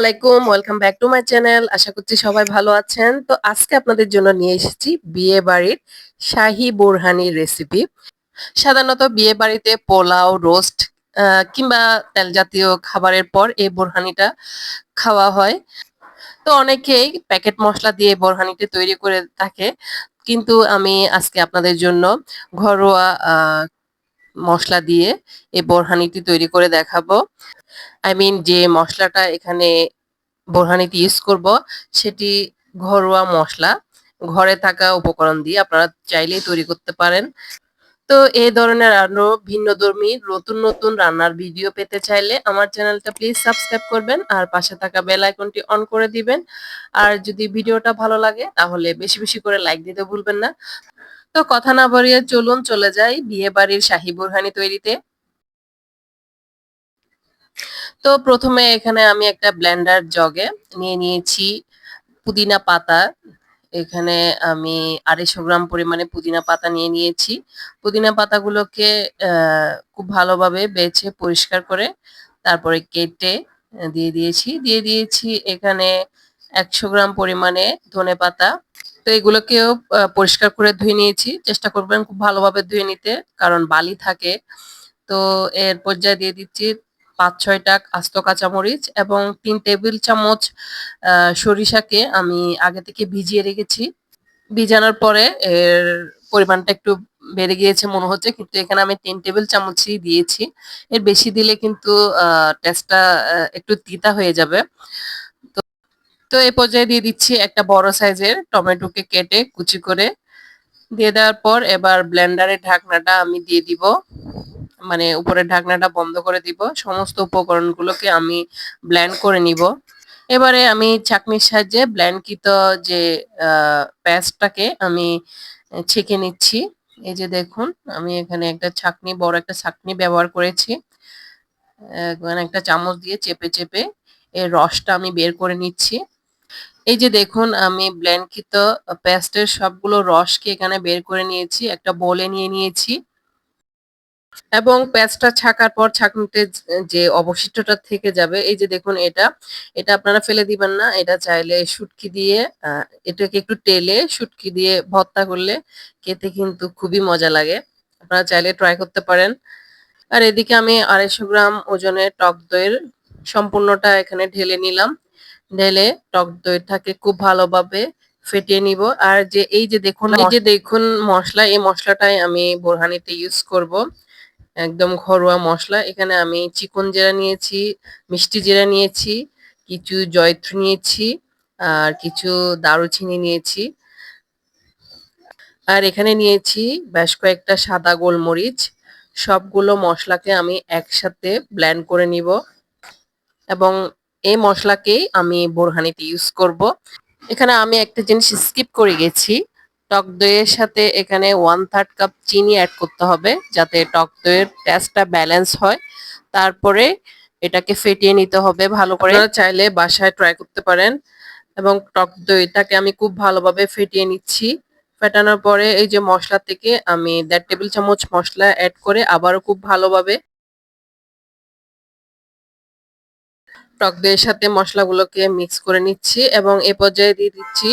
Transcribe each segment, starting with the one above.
আলাইকুম welcome back to my channel আশা করছি সবাই ভালো আছেন। তো আজকে আপনাদের জন্য নিয়ে এসেছি বিয়ে বাড়ির শাহি বোরহানি রেসিপি সাধারণত বিয়ে বাড়িতে পোলাও রোস্ট কিংবা তেল জাতীয় খাবারের পর এই বোরহানিটা খাওয়া হয়। তো অনেকেই প্যাকেট মশলা দিয়ে বোরহানিটি তৈরি করে থাকে। কিন্তু আমি আজকে আপনাদের জন্য ঘরোয়া মশলা দিয়ে এই বোরহানিটি তৈরি করে দেখাবো। আই মিন যে মশলাটা এখানে বোরহানিতে ইউজ করব, সেটি ঘরোয়া মশলা। ঘরে থাকা উপকরণ দিয়ে আপনারা চাইলেই তৈরি করতে পারেন। তো এই ধরনের আরও ভিন্নধর্মী নতুন নতুন রান্নার ভিডিও পেতে চাইলে আমার চ্যানেলটা প্লিজ সাবস্ক্রাইব করবেন আর পাশে থাকা বেল আইকনটি অন করে দিবেন। আর যদি ভিডিওটা ভালো লাগে, তাহলে বেশি বেশি করে লাইক দিতে ভুলবেন না। তো কথা না বাড়িয়ে চলুন চলে যাই বিয়ে বাড়ির শাহী বোরহানি তৈরিতে। তো প্রথমে এখানে আমি একটা ব্লেন্ডার জগে নিয়ে নিয়েছি পুদিনা পাতা। এখানে আমি আড়াইশো গ্রাম পরিমাণে পুদিনা পাতা নিয়ে নিয়েছি। পুদিনা পাতাগুলোকে খুব ভালোভাবে বেছে পরিষ্কার করে তারপরে কেটে দিয়ে দিয়েছি। দিয়ে দিয়েছি এখানে একশো গ্রাম পরিমাণে ধনে পাতা। তো এগুলোকেও পরিষ্কার করে ধুয়ে নিয়েছি। চেষ্টা করবেন খুব ভালোভাবে ধুয়ে নিতে, কারণ বালি থাকে। তো এর পর্যায়ে দিয়ে দিচ্ছি পাঁচ ছয়টা আস্ত কাঁচামরিচ এবং তিন টেবিল চামচ সরিষাকে আমি আগে থেকে ভিজিয়ে রেখেছি। ভিজানোর পরে এর পরিমাণটা একটু বেড়ে গিয়েছে মনে হচ্ছে, কিন্তু এখানে আমি তিন টেবিল চামচই দিয়েছি। এর বেশি দিলে কিন্তু টেস্টটা একটু তিতা হয়ে যাবে। তো এই পর্যায়ে দিয়ে দিচ্ছি একটা বড় সাইজের টমেটোকে কেটে কুচি করে। দিয়ে দেওয়ার পর এবার ব্লেন্ডারের ঢাকনাটা আমি দিয়ে দিব। মানে উপরের ঢাকনাটা বন্ধ করে দিব। সমস্ত উপকরণগুলোকে আমি ব্লেন্ড করে নিব। এবারে আমি ছাঁকনির সাহায্যে ব্লেন্ডকৃত যে পেস্টটাকে আমি ছেঁকে নিচ্ছি। এই যে দেখুন, আমি এখানে একটা ছাঁকনি বড় একটা ছাঁকনি ব্যবহার করেছি। এখানে একটা চামচ দিয়ে চেপে চেপে এর রসটা আমি বের করে নিচ্ছি। এই যে দেখুন, আমি ব্লেন্ডকৃত পেস্টের সবগুলো রসকে এখানে বের করে নিয়েছি, একটা বলে নিয়ে নিয়েছি। এবং পেঁয়াজটা ছাকার পর ছাঁকনিতে যে অবশিষ্টটা থেকে যাবে, এই যে দেখুন এটা এটা আপনারা ফেলে দিবেন না, এটা চাইলে শুটকি দিয়ে এটাকে একটু টেলে শুটকি দিয়ে ভর্তা করলে খেতে কিন্তু খুবই মজা লাগে। আপনারা চাইলে ট্রাই করতে পারেন। আর এদিকে আমি আড়াইশো গ্রাম ওজনের টক দইয়ের সম্পূর্ণটা এখানে ঢেলে নিলাম। ঢেলে টক দইটাকে খুব ভালোভাবে ফেটিয়ে নিব। আর যে এই যে দেখুন, এই যে দেখুন মশলা, এই মশলাটাই আমি বোরহানিতে ইউজ করব। একদম ঘরোয়া মশলা। এখানে আমি চিকন জিরা নিয়েছি, মিষ্টি জিরা নিয়েছি, কিছু জয়ত্রী নিয়েছি, আর কিছু দারুচিনি নিয়েছি। আর এখানে নিয়েছি বেশ কয়েকটা সাদা গোলমরিচ। সবগুলো মশলাকে আমি একসাথে ব্ল্যান্ড করে নিব। এবং এই মশলাকেই আমি বোরহানিতে ইউজ করব। এখানে আমি একটা জিনিস স্কিপ করে গেছি। টক দইয়ের সাথে এখানে ওয়ান থার্ড কাপ চিনি অ্যাড করতে হবে যাতে টক দইয়ের টেস্টটা ব্যালেন্স হয়। তারপরে এটাকে ফেটিয়ে নিতে হবে ভালো করে। চাইলে বাসায় ট্রাই করতে পারেন এবং টক দইটাকে আমি খুব ভালোভাবে ফেটিয়ে নিচ্ছি। ফেটানোর পরে এই যে মশলা থেকে আমি দেড় টেবিল চামচ মশলা অ্যাড করে আবারও খুব ভালোভাবে টক দইয়ের সাথে মশলাগুলোকে মিক্স করে নিচ্ছি এবং এ পর্যায়ে দিয়ে দিচ্ছি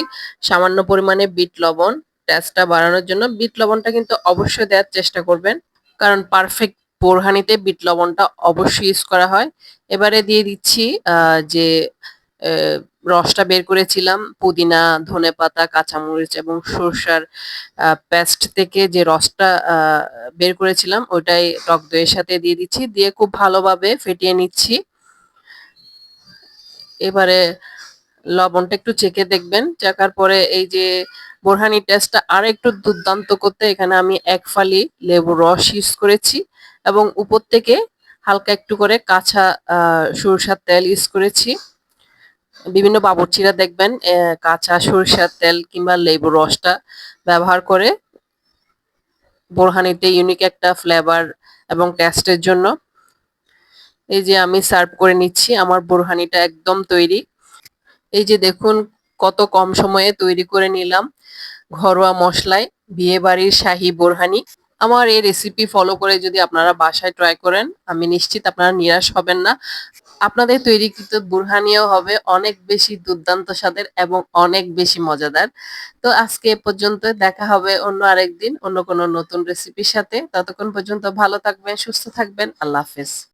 সামান্য পরিমাণে বিট লবণ। টেস্টটা বাড়ানোর জন্য বিট লবণটা কিন্তু অবশ্যই দেওয়ার চেষ্টা করবেন, কারণ পারফেক্ট বোরহানিতে বিট লবণটা অবশ্যই ইউজ করা হয়। এবারে দিয়ে দিচ্ছি যে রসটা বের করেছিলাম, পুদিনা ধনে পাতা কাঁচামরিচ এবং সরষার পেস্ট থেকে যে রসটা বের করেছিলাম, ওটাই টক দইয়ের সাথে দিয়ে দিচ্ছি। দিয়ে খুব ভালোভাবে ফেটিয়ে নিচ্ছি। এবারে লবণটা একটু চেখে দেখবেন। চেকার পরে এই যে বোরহানি টেস্টটা আর একটু দুর্দান্ত করতে এখানে আমি এক ফালি লেবু রস ইউজ করেছি এবং উপর থেকে হালকা একটু করে কাঁচা সরষার তেল ইউজ করেছি। বিভিন্ন বাবরচিরা দেখবেন কাঁচা সরষার তেল কিংবা লেবু রসটা ব্যবহার করে বোরহানিতে ইউনিক একটা ফ্লেভার এবং টেস্টের জন্য। এই যে আমি সার্ভ করে নিচ্ছি, আমার বোরহানিটা একদম তৈরি। এই যে দেখুন, কত কম সময়ে তৈরি করে নিলাম ঘরোয়া মশলায় বিয়ে বাড়ির শাহি বোরহানি। আমার এই রেসিপি ফলো করে যদি আপনারা বাসায় ট্রাই করেন, আমি নিশ্চিত আপনারা নিরাশ হবেন না। আপনাদের তৈরি তৈরিকৃত বুরহানিও হবে অনেক বেশি দুর্দান্ত স্বাদের এবং অনেক বেশি মজাদার। তো আজকে এ পর্যন্ত দেখা হবে অন্য আরেকদিন, অন্য কোনো নতুন রেসিপির সাথে। ততক্ষণ পর্যন্ত ভালো থাকবেন, সুস্থ থাকবেন। আল্লাহ হাফেজ।